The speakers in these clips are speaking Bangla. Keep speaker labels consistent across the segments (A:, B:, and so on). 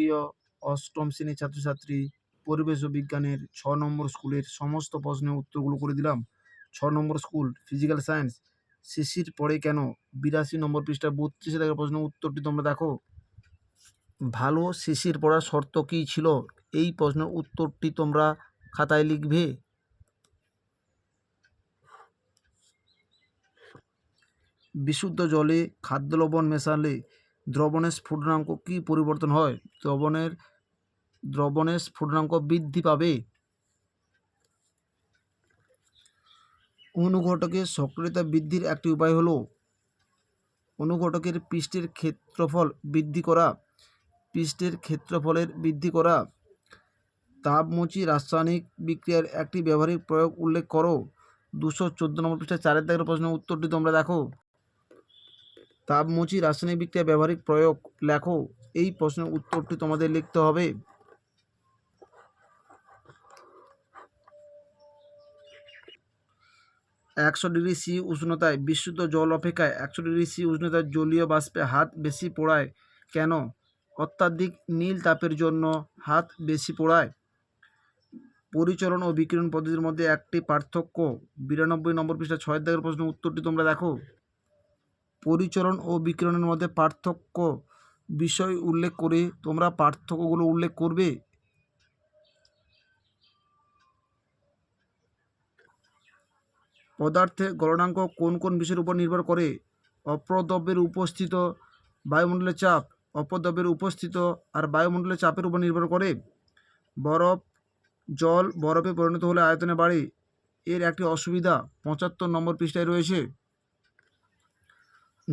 A: প্রিয় অষ্টম শ্রেণির ছাত্রছাত্রী, পরিবেশ ও বিজ্ঞানের ছ নম্বর স্কুলের সমস্ত প্রশ্নের উত্তরগুলো করে দিলাম। ছ নম্বর স্কুল, ফিজিক্যাল সায়েন্স। শিশির পড়ে কেন বিরাশি নম্বর পৃষ্ঠা বত্রিশে দেখা প্রশ্নের উত্তরটি তোমরা দেখো? ভালো শিশির পড়ার শর্ত কী ছিল? এই প্রশ্নের উত্তরটি তোমরা খাতায় লিখবে। বিশুদ্ধ জলে খাদ্য লবণ মেশালে দ্রবণের স্ফুটনাঙ্ক কী পরিবর্তন হয়? দ্রবণের দ্রবণের স্ফুটনাঙ্ক বৃদ্ধি পাবে? অনুঘটকের সক্রিয়তা বৃদ্ধির একটি উপায় হলো অনুঘটকের পৃষ্ঠের ক্ষেত্রফল বৃদ্ধি করা। পৃষ্ঠের ক্ষেত্রফলের বৃদ্ধি করা। তাপমুচি রাসায়নিক বিক্রিয়ার একটি ব্যবহারিক প্রয়োগ উল্লেখ করো। দুশো চোদ্দ নম্বর পৃষ্ঠায় চারের দাগের প্রশ্নের উত্তরটি তোমরা দেখো। তাপমোচী রাসায়নিক বিক্রিয়া ব্যবহারিক প্রয়োগ। লেখো, এই প্রশ্নের উত্তরটি তোমাদের লিখতে হবে। একশো ডিগ্রি সি উষ্ণতায় বিশুদ্ধ জল অপেক্ষায় একশো ডিগ্রি সি উষ্ণতায় জলীয় বাষ্পে হাত বেশি পোড়ায় কেন? অত্যাধিক নীল তাপের জন্য হাত বেশি পোড়ায়। পরিচলন ও বিকিরণ পদ্ধতির মধ্যে একটি পার্থক্য। বিরানব্বই নম্বর পৃষ্ঠা ছয় দাগের প্রশ্ন উত্তরটি তোমরা দেখো। পরিচলন ও বিকিরণের মধ্যে পার্থক্য বিষয় উল্লেখ করে তোমরা পার্থক্যগুলো উল্লেখ করবে? পদার্থে গলনাঙ্ক কোন কোন বিষয়ের উপর নির্ভর করে? অপ্রদ্রব্যের উপস্থিত বায়ুমণ্ডলের চাপ অপদ্রব্যের উপস্থিত আর বায়ুমণ্ডলের চাপের উপর নির্ভর করে। বরফ, জল বরফে পরিণত হলে আয়তনে বাড়ে। এর একটি অসুবিধা, পঁচাত্তর নম্বর পৃষ্ঠায় রয়েছে।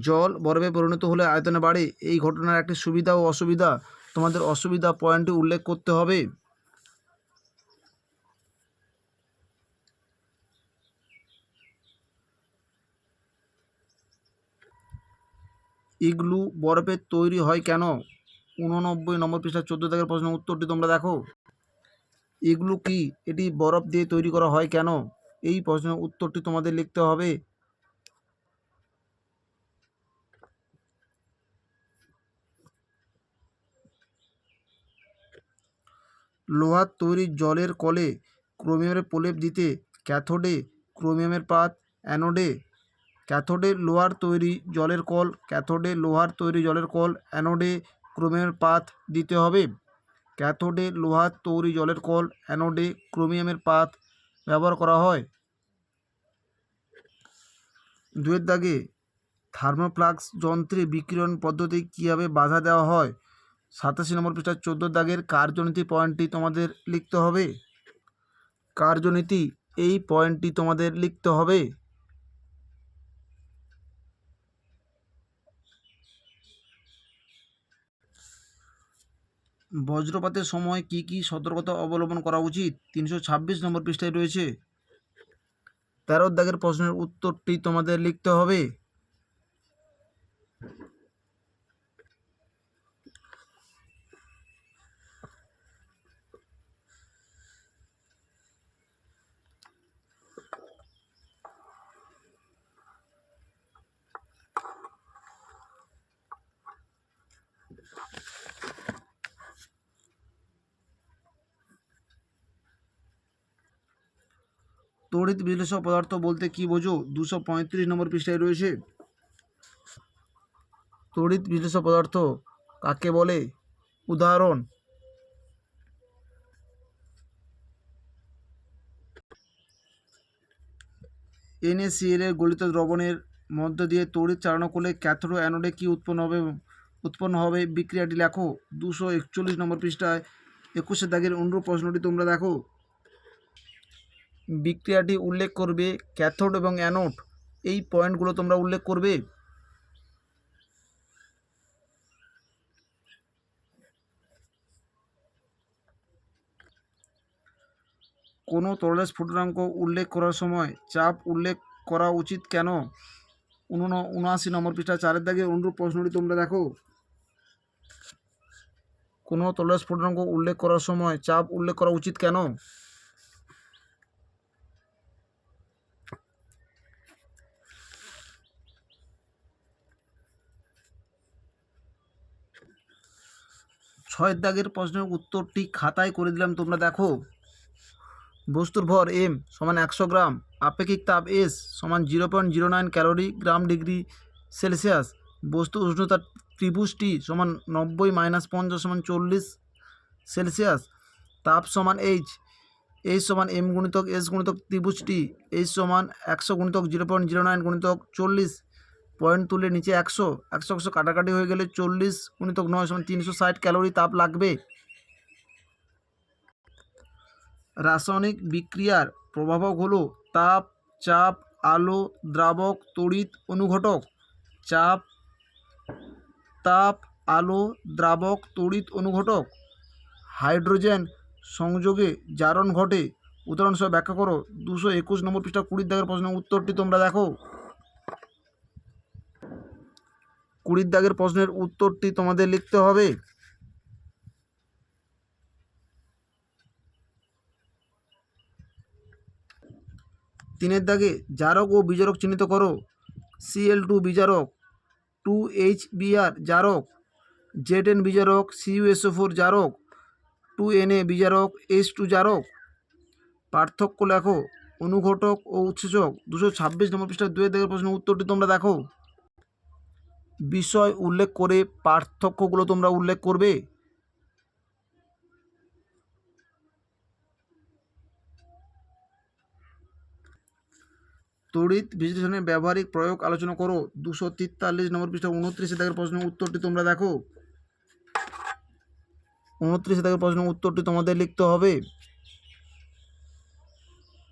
A: জল বরফে পরিণত হলে আয়তনে বাড়ে। এই ঘটনার একটি সুবিধা ও অসুবিধা। তোমাদের অসুবিধা পয়েন্টটি উল্লেখ করতে হবে। ইগলু বরফের তৈরি হয় কেন? উননব্বই নম্বর পৃষ্ঠা, চোদ্দ দাগের প্রশ্ন উত্তরটি তোমরা দেখো। ইগলু কি? এটি বরফ দিয়ে তৈরি করা হয় কেন? এই প্রশ্নের উত্তরটি তোমাদের লিখতে হবে। লোহার তৈরি জলের কলে ক্রোমিয়ামের প্রলেপ দিতে ক্যাথোডে ক্রোমিয়ামের পাত, অ্যানোডে ক্যাথোডে লোহার তৈরি জলের কল, ক্যাথোডে লোহার তৈরি জলের কল, অ্যানোডে ক্রোমিয়ামের পাত দিতে হবে। ক্যাথোডে লোহার তৈরি জলের কল, অ্যানোডে ক্রোমিয়ামের পাত ব্যবহার করা হয়। দুয়ের দাগে থার্মোফ্লাক্স যন্ত্রে বিকিরণ পদ্ধতি কীভাবে বাধা দেওয়া হয়? সাতাশি নম্বর পৃষ্ঠার চোদ্দ দাগের কার্যনীতি পয়েন্টটি তোমাদের লিখতে হবে। কার্যনীতি, এই পয়েন্টটি তোমাদের লিখতে হবে। বজ্রপাতের সময় কি কি সতর্কতা অবলম্বন করা উচিত? তিনশো ছাব্বিশ নম্বর পৃষ্ঠায় রয়েছে। তেরো দাগের প্রশ্নের উত্তরটি তোমাদের লিখতে হবে। তড়িৎ বিশ্লেষক পদার্থ বলতে কি বোঝো? দুশো পঁয়ত্রিশ নম্বর পৃষ্ঠায় রয়েছে। তড়িৎ বিশ্লেষক পদার্থ কাকে বলে? উদাহরণ, এনএসিএল এর গলিত দ্রবণের মধ্য দিয়ে তড়িৎ চালনা করলে ক্যাথোড অ্যানোডে কী উৎপন্ন হবে? উৎপন্ন হবে। বিক্রিয়াটি লেখো। দুশো একচল্লিশ নম্বর পৃষ্ঠায় একুশে দাগের অনুরূপ প্রশ্নটি তোমরা দেখো। বিক্রিয়াটি উল্লেখ করবে ক্যাথোড এবং অ্যানোড। এই পয়েন্টগুলো তোমরা উল্লেখ করবে? কোনো তরলের স্ফুটনাঙ্ক উল্লেখ করার সময় চাপ উল্লেখ করা উচিত কেন? উনআশি নম্বর পৃষ্ঠা চারের দাগে অনুরূপ প্রশ্নটি তোমরা দেখো। কোনো তরলের স্ফুটনাঙ্ক উল্লেখ করার সময় চাপ উল্লেখ করা উচিত কেন? ছ ছয়ের দাগের প্রশ্নের উত্তরটি খাতায় করে দিলাম, তোমরা দেখো। বস্তুর ভর এম সমান একশো গ্রাম, আপেক্ষিক তাপ এস সমান zero point zero nine calorie gram degree Celsius. বস্তু উষ্ণতা ত্রিভুজটি সমান নব্বই মাইনাস পঞ্চাশ সমান চল্লিশ সেলসিয়াস। তাপ সমান এইচ এইচ সমান এম গুণিতক এস গুণিতক ত্রিভুজটি এইচ সমান একশো গুণিতক জিরো পয়েন্ট জিরো নাইন গুণিতক চল্লিশ পয়েন্ট তুলে নিচে একশো একশো একশো কাটাকাটি হয়ে গেলে চল্লিশ গুণিতক নয় সমান তিনশো ষাট ক্যালোরি তাপ লাগবে। রাসায়নিক বিক্রিয়ার প্রভাবক হলো তাপ, চাপ, আলো, দ্রাবক, তড়িৎ অনুঘটক। চাপ, তাপ, আলো, দ্রাবক, তড়িৎ অনুঘটক। হাইড্রোজেন সংযোগে জারণ ঘটে। উদাহরণসহ ব্যাখ্যা করো, দুশো একুশ নম্বর পৃষ্ঠা কুড়ির দাগের প্রশ্নের উত্তরটি তোমরা দেখো। কুড়ির দাগের প্রশ্নের উত্তরটি তোমাদের লিখতে হবে। তিনের দাগে জারক ও বিজারক চিহ্নিত করো। সিএল টু বিজারক টু এইচ বিআর জারক Z N বিজারক C U S O four জারক two N A বিজারক এইচ টু জারক। পার্থক্য লেখো, অনুঘটক ও উৎসেচক। দুশো ছাব্বিশ নম্বর পৃষ্ঠা দুয়ের দাগের প্রশ্নের উত্তরটি তোমরা দেখো। বিষয় উল্লেখ করে পার্থক্যগুলো তোমরা উল্লেখ করবে? তড়িৎ বিশ্লেষণের ব্যবহারিক প্রয়োগ আলোচনা করো। দুশো তেতাল্লিশ নম্বর পৃষ্ঠা, উনত্রিশে দাগের প্রশ্নের উত্তরটি তোমরা দেখো। উনত্রিশে দাগের প্রশ্নের উত্তরটি তোমাদের লিখতে হবে।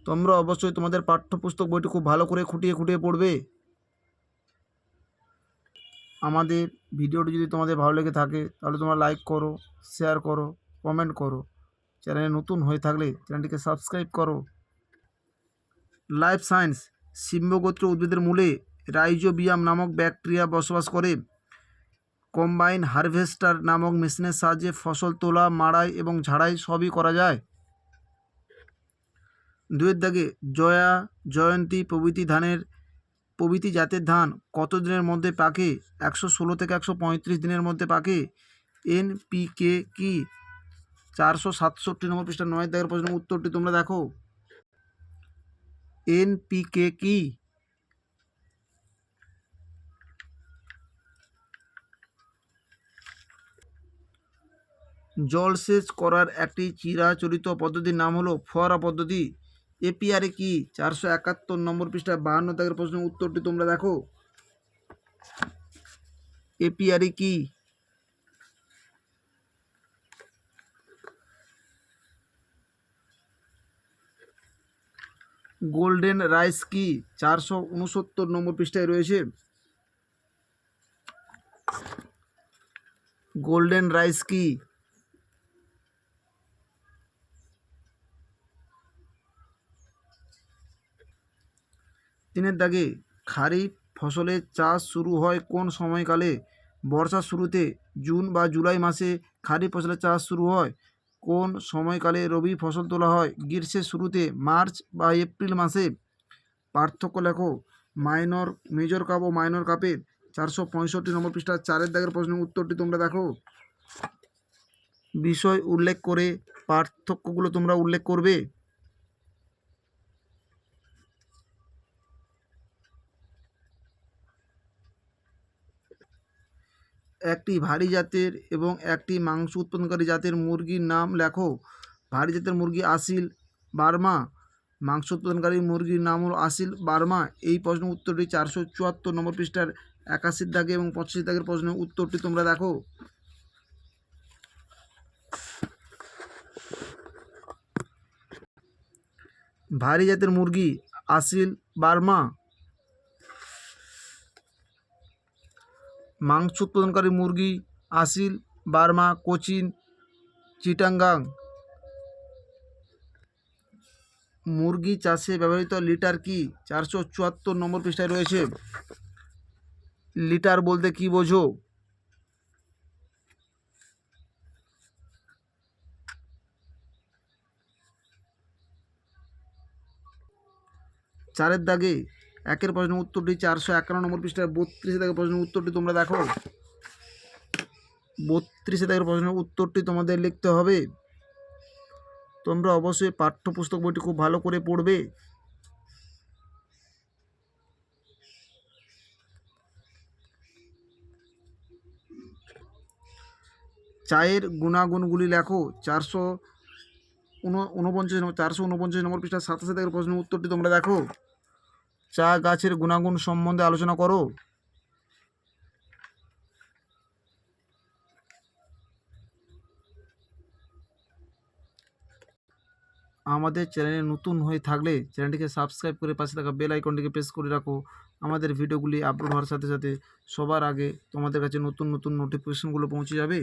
A: তোমরা অবশ্যই তোমাদের পাঠ্যপুস্তক বইটি খুব ভালো করে খুঁটিয়ে খুঁটিয়ে পড়বে। আমাদের ভিডিওটি যদি তোমাদের ভালো লেগে থাকে, তাহলে তোমরা লাইক করো শেয়ার করো কমেন্ট করো। চ্যানেলে নতুন হয়ে থাকলে চ্যানেলটিকে সাবস্ক্রাইব করো। লাইফ সায়েন্স সিম্বগোত্র উদ্ভিদের মূলে রাইজোবিয়াম নামক ব্যাকটেরিয়া বসবাস করে। কম্বাইন হারভেস্টার নামক মেশিনের সাহায্যে ফসল তোলা, মাড়াই এবং ঝাড়াই সবই করা যায়। দুয়ের দাগে জয়া, জয়ন্তী প্রভৃতি ধানের প্রভৃতি জাতের ধান কত দিনের মধ্যে পাকে? একশো ষোলো থেকে একশো পঁয়ত্রিশ দিনের মধ্যে পাকে? এনপিকে কি চারশো সাতষট্টি নম্বর পৃষ্ঠা নয় দাগের প্রশ্নের উত্তরটি তোমরা দেখো। এনপিকে কি? জলসেচ করার একটি চিরাচরিত পদ্ধতির নাম হলো ফোয়ারা পদ্ধতি। এপিআরে কি চারশো একাত্তর নম্বর পৃষ্ঠা বাহান্ন দাগের প্রশ্নের উত্তরটি তোমরা দেখো? এপিআরে কি? গোল্ডেন রাইস কি চারশো উনসত্তর নম্বর পৃষ্ঠায় রয়েছে? গোল্ডেন রাইস কি তিনের দাগে খারিফ ফসলের চাষ শুরু হয় কোন সময়কালে? বর্ষার শুরুতে জুন বা জুলাই মাসে খারিফ ফসলের চাষ শুরু হয়। কোন সময়কালে রবি ফসল তোলা হয়? গ্রীষ্মের শুরুতে মার্চ বা এপ্রিল মাসে। পার্থক্য লেখো। মাইনর, মেজর কাপ ও মাইনর কাপের চারশো পঁয়ষট্টি নম্বর পৃষ্ঠা চারের দাগের প্রশ্নের উত্তরটি তোমরা দেখো। বিষয় উল্লেখ করে পার্থক্যগুলো তোমরা উল্লেখ করবে। একটি ভারী জাতের এবং একটি মাংস উৎপাদনকারী জাতের মুরগির নাম লেখো। ভারী জাতের মুরগি আসিল বার্মা। মাংস উৎপাদনকারী মুরগির নাম হলো আসিল বার্মা। এই প্রশ্নের উত্তরটি চারশো চুয়াত্তর নম্বর পৃষ্ঠার একাশির দাগে এবং পঁচাশি দাগের প্রশ্নের উত্তরটি তোমরা দেখো। ভারী জাতের মুরগি আসিল বার্মা। মাংস উৎপাদনকারী মুরগি, আসিল, বার্মা, কোচিন চিটাঙ্গাং মুরগি চাষে ব্যবহৃত লিটার কি চারশো চুয়াত্তর নম্বর পৃষ্ঠায় রয়েছে? লিটার বলতে কি বোঝো? চারের দাগে একের প্রশ্নের উত্তরটি চারশো একান্ন নম্বর পৃষ্ঠায়, বত্রিশে দাগের প্রশ্নের উত্তরটি তোমরা দেখো। বত্রিশে দাগের প্রশ্নের উত্তরটি তোমাদের লিখতে হবে। তোমরা অবশ্যই পাঠ্যপুস্তক বইটি খুব ভালো করে পড়বে। চায়ের গুণাগুণগুলি লেখো, চারশো উনপঞ্চাশ নম্বর চারশো উনপঞ্চাশ নম্বর পৃষ্ঠা সাতাশে দাগের প্রশ্নের উত্তরটি তোমরা দেখো। চা গাছের গুণাগুণ সম্বন্ধে আলোচনা করো। আমাদের চ্যানেলে নতুন হয়ে থাকলে চ্যানেলটিকে সাবস্ক্রাইব করে পাশে থাকা বেল আইকনটিকে প্রেস করে রাখো। আমাদের ভিডিওগুলি আপলোড হওয়ার সাথে সাথে সবার আগে তোমাদের কাছে নতুন নতুন নোটিফিকেশনগুলো পৌঁছে যাবে।